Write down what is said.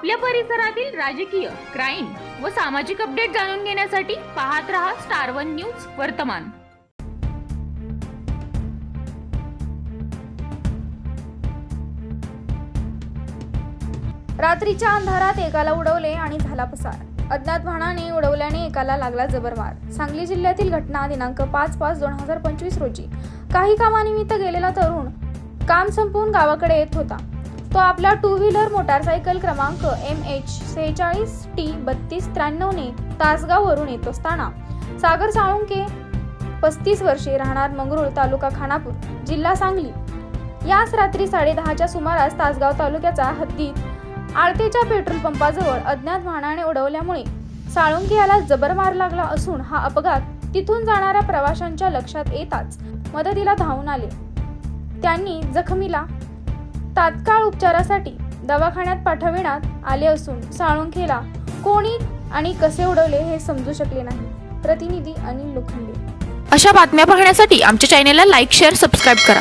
आपल्या परिसरातील राजकीय क्राईम व सामाजिक अपडेट जाणून घेण्यासाठी पाहत रहा स्टार वन न्यूज वर्तमान. रात्रीच्या अंधारात एकाला उडवले आणि झाला पसार. अज्ञात वाहनाने उडवल्याने एकाला लागला जबरमार सांगली जिल्ह्यातील घटना दिनांक पाच पाच दोन हजार पंचवीस रोजी. काही कामानिमित्त गेलेला तरुण काम संपवून गावाकडे येत होता. तो आपला टू व्हीलर मोटारसायकल क्रमांक एम एच सेहेचाळीस टी बत्तीस त्र्याण्णवने तासगाववरून येत असताना सागर साळुंके पस्तीस वर्षे राहणार मंगरुळ तालुका खानापूर जिल्हा सांगली. याच रात्री साडेदहाच्या सुमारास तासगाव तालुक्याचा हद्दीत आळतेच्या पेट्रोल पंपाजवळ अज्ञात वाहनाने उडवल्यामुळे साळुंके याला जबर मार लागला असून हा अपघात तिथून जाणाऱ्या प्रवाशांच्या लक्षात येताच मदतीला धावून आले. त्यांनी जखमीला तात्काळ उपचारासाठी दवाखान्यात पाठविण्यात आले असून साळुंखेला कोणी आणि कसे उडवले हे समजू शकले नाही. प्रतिनिधी अनिल लोखंडे. अशा बातम्या पाहण्यासाठी आमच्या चॅनेलला लाईक शेअर सबस्क्राईब करा.